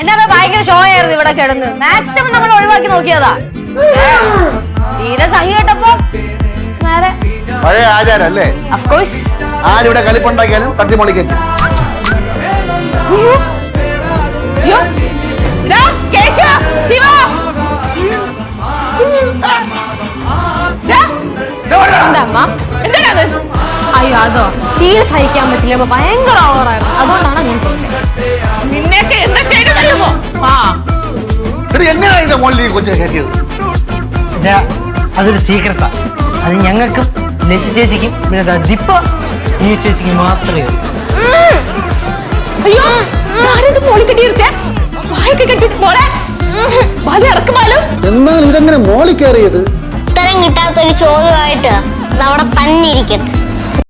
എന്റെ അമ്മ ഭയങ്കര ഷോ ആയിരുന്നു ഇവിടെ കിടന്ന്. മാക്സിമം നമ്മൾ ഒഴിവാക്കി നോക്കിയതാ. തീരെ സഹി കേട്ടപ്പോ നേരെ പഴയ ആചാരം അല്ലേ അഫ്കോഴ്സ് ആരിവിടെ കളിപ്പുണ്ടാക്കിയാലും എന്താണത് അയ്യോ. അതോ. തീരെ സഹിക്കാൻ പറ്റില്ല. ഭയങ്കര ഓവറായിരുന്നു അതുകൊണ്ടാണ് അങ്ങനെ ചെയ്തത് എങ്ങനെയാ ഇതിന്റെ മുകളിൽ ഈ കൊച്ചിനെ കയറ്റിയത് അതൊരു സീക്രട്ടാ അത് ഞങ്ങൾക്കും ലച്ചു ചേച്ചിക്കും പിന്നെ ദാ ദിപ്പ ഈ ചേച്ചിക്ക് മാത്രമേ അറിയൂ. അയ്യോ ഞാനിത് മോളി കെട്ടിയിരുത്തേ വായൊക്കെ കെട്ടിട്ട് മോളെ. വാൽ ഇറക്കുമാലോ എന്നാൽ ഇതെങ്ങനെ മോളിൽ കയറിയത്? ഉത്തരം കിട്ടാത്തൊരു ചോദ്യമായിട്ട് അവിടെ തന്നെ ഇരിക്കട്ടെ